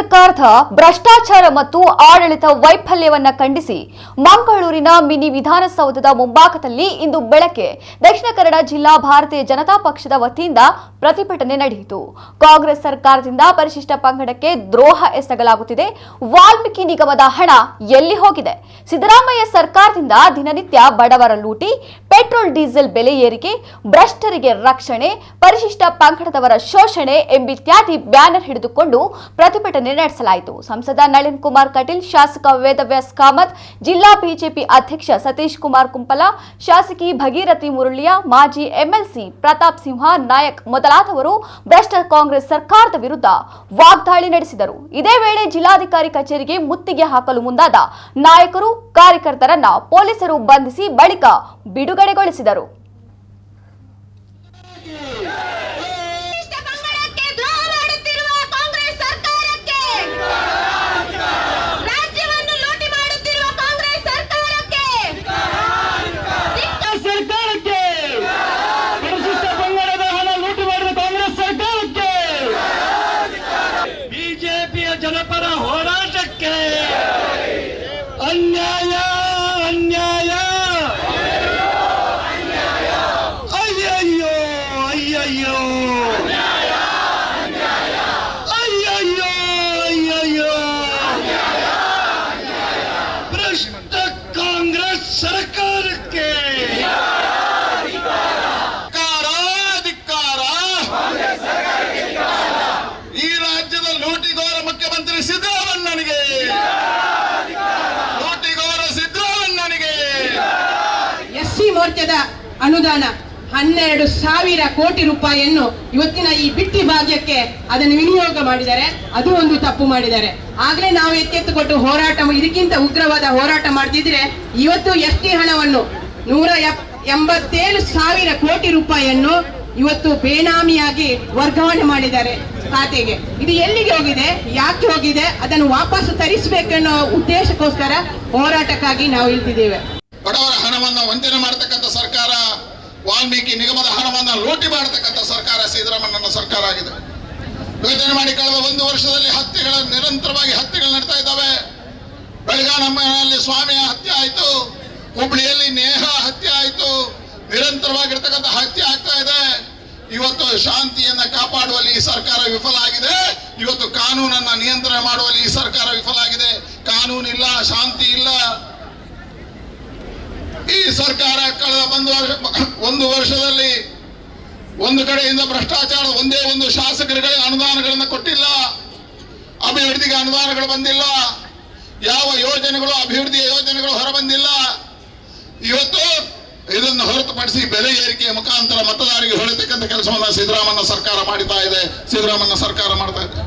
ಸರ್ಕಾರದ ಭ್ರಷ್ಟಾಚಾರ ಮತ್ತು ಆಡಳಿತ ವೈಫಲ್ಯವನ್ನ ಖಂಡಿಸಿ ಮಂಗಳೂರಿನ ಮಿನಿ ವಿಧಾನಸೌಧದ ಮುಂಭಾಗದಲ್ಲಿ ಇಂದು ಬೆಳಗ್ಗೆ ದಕ್ಷಿಣ ಕನ್ನಡ ಜಿಲ್ಲಾ ಭಾರತೀಯ ಜನತಾ ಪಕ್ಷದ ವತಿಯಿಂದ ಪ್ರತಿಭಟನೆ ನಡೆಯಿತು. ಕಾಂಗ್ರೆಸ್ ಸರ್ಕಾರದಿಂದ ಪರಿಶಿಷ್ಟ ಪಂಗಡಕ್ಕೆ ದ್ರೋಹ ಎಸಗಲಾಗುತ್ತಿದೆ. ವಾಲ್ಮೀಕಿ ನಿಗಮದ ಹಣ ಎಲ್ಲಿ ಹೋಗಿದೆ? ಸಿದ್ದರಾಮಯ್ಯ ಸರ್ಕಾರದಿಂದ ದಿನನಿತ್ಯ ಬಡವರ ಲೂಟಿ, ಪೆಟ್ರೋಲ್, ಡೀಸೆಲ್ ಬೆಲೆ ಏರಿಕೆ, ಭ್ರಷ್ಟರಿಗೆ ರಕ್ಷಣೆ, ಪರಿಶಿಷ್ಟ ಪಂಗಡದವರ ಶೋಷಣೆ ಎಂಬಿತ್ಯಾದಿ ಬ್ಯಾನರ್ ಹಿಡಿದುಕೊಂಡು ಪ್ರತಿಭಟನೆ ನಡೆಸಲಾಯಿತು ಸಂಸದ ನಳಿನ್ ಕುಮಾರ್ ಕಟೀಲ್, ಶಾಸಕ ವೇದವ್ಯಾಸ್ ಕಾಮತ್, ಜಿಲ್ಲಾ ಬಿಜೆಪಿ ಅಧ್ಯಕ್ಷ ಸತೀಶ್ ಕುಮಾರ್ ಕುಂಪಲ, ಶಾಸಕಿ ಭಗೀರಥಿ ಮುರುಳಿಯ, ಮಾಜಿ ಎಂಎಲ್ಸಿ ಪ್ರತಾಪ್ ಸಿಂಹ ನಾಯಕ್ ಮೊದಲಾದವರು ಭ್ರಷ್ಟ ಕಾಂಗ್ರೆಸ್ ಸರ್ಕಾರದ ವಿರುದ್ಧ ವಾಗ್ದಾಳಿ ನಡೆಸಿದರು. ಇದೇ ವೇಳೆ ಜಿಲ್ಲಾಧಿಕಾರಿ ಕಚೇರಿಗೆ ಮುತ್ತಿಗೆ ಹಾಕಲು ಮುಂದಾದ ನಾಯಕರು ಕಾರ್ಯಕರ್ತರನ್ನ ಪೊಲೀಸರು ಬಂಧಿಸಿ ಬಳಿಕ ಬಿಡುಗಡೆಗೊಳಿಸಿದರು. ಎಸ್ಸಿ ಅನುದಾನ ಹನ್ನೆರಡು ಸಾವಿರ ಕೋಟಿ ರೂಪಾಯಿಯನ್ನು ಇವತ್ತಿನ ಈ ಬಿಟ್ಟಿ ಭಾಗ್ಯಕ್ಕೆ ಅದನ್ನು ವಿನಿಯೋಗ ಮಾಡಿದ್ದಾರೆ. ಅದು ಒಂದು ತಪ್ಪು ಮಾಡಿದ್ದಾರೆ. ಆಗ್ಲೇ ನಾವು ಎತ್ತೆತ್ತುಕೊಟ್ಟು ಹೋರಾಟ ಇದಕ್ಕಿಂತ ಉಗ್ರವಾದ ಹೋರಾಟ ಮಾಡ್ತಿದ್ರೆ ಇವತ್ತು ಎಸ್ ಹಣವನ್ನು ನೂರ ಎಂಬತ್ತೇಳು ಸಾವಿರ ಕೋಟಿ ರೂಪಾಯಿಯನ್ನು ಇವತ್ತು ಬೇನಾಮಿಯಾಗಿ ವರ್ಗಾವಣೆ ಮಾಡಿದ್ದಾರೆ ಖಾತೆಗೆ. ಇದು ಎಲ್ಲಿಗೆ ಹೋಗಿದೆ? ಯಾಕೆ ಹೋಗಿದೆ? ಅದನ್ನು ವಾಪಸ್ ತರಿಸಬೇಕೆನ್ನೋ ಉದ್ದೇಶಕ್ಕೋಸ್ಕರ ಹೋರಾಟಕ್ಕಾಗಿ ನಾವು ಇಳ್ತಿದ್ದೇವೆ ಬಡವರ ಹಣವನ್ನು ವಂಚನೆ ಮಾಡತಕ್ಕಂಥ ಸರ್ಕಾರ, ವಾಲ್ಮೀಕಿ ನಿಗಮದ ಹಣವನ್ನು ಲೂಟಿ ಮಾಡತಕ್ಕಂಥ ಸರ್ಕಾರ ಸಿದ್ದರಾಮಣ್ಣನ ಸರ್ಕಾರ ಆಗಿದೆ. ಯೋಚನೆ ಮಾಡಿ ಕಳೆದ ಒಂದು ವರ್ಷದಲ್ಲಿ ಹತ್ಯೆಗಳ, ನಿರಂತರವಾಗಿ ಹತ್ಯೆಗಳು ನಡೀತಾ ಇದ್ದಾವೆ. ಬೆಳಗಾನಮ್ಮನಲ್ಲಿ ಸ್ವಾಮಿಯ ಹತ್ಯೆ ಆಯಿತು, ಹುಬ್ಳಿಯಲ್ಲಿ ನೇಹ ಹತ್ಯೆ ಆಯಿತು, ನಿರಂತರವಾಗಿರ್ತಕ್ಕಂಥ ಹತ್ಯೆ ಆಗ್ತಾ ಇದೆ. ಇವತ್ತು ಶಾಂತಿಯನ್ನ ಕಾಪಾಡುವಲ್ಲಿ ಈ ಸರ್ಕಾರ ವಿಫಲ ಆಗಿದೆ. ಇವತ್ತು ಕಾನೂನನ್ನ ನಿಯಂತ್ರಣ ಮಾಡುವಲ್ಲಿ ಈ ಸರ್ಕಾರ ವಿಫಲ ಆಗಿದೆ. ಕಾನೂನಿಲ್ಲ, ಶಾಂತಿ ಇಲ್ಲ. ಈ ಸರ್ಕಾರ ಕಳೆದ ಒಂದು ವರ್ಷ, ಒಂದು ವರ್ಷದಲ್ಲಿ ಒಂದು ಕಡೆಯಿಂದ ಭ್ರಷ್ಟಾಚಾರ, ಒಂದೇ ಒಂದು ಶಾಸಕರಿಗೆ ಅನುದಾನಗಳನ್ನು ಕೊಟ್ಟಿಲ್ಲ, ಅಭಿವೃದ್ಧಿಗೆ ಅನುದಾನಗಳು ಬಂದಿಲ್ಲ, ಯಾವ ಯೋಜನೆಗಳು, ಅಭಿವೃದ್ಧಿಯ ಯೋಜನೆಗಳು ಹೊರಬಂದಿಲ್ಲ. ಇವತ್ತು ಇದನ್ನು ಹೊರತುಪಡಿಸಿ ಬೆಲೆ ಏರಿಕೆಯ ಮುಖಾಂತರ ಮತದಾರರಿಗೆ ಹೊರತಕ್ಕಂಥ ಕೆಲಸವನ್ನು ಸಿದ್ದರಾಮಯ್ಯ ಸರ್ಕಾರ ಮಾಡಿತಾ ಇದೆ, ಸಿದ್ದರಾಮಯ್ಯ ಸರ್ಕಾರ ಮಾಡ್ತಾ ಇದೆ.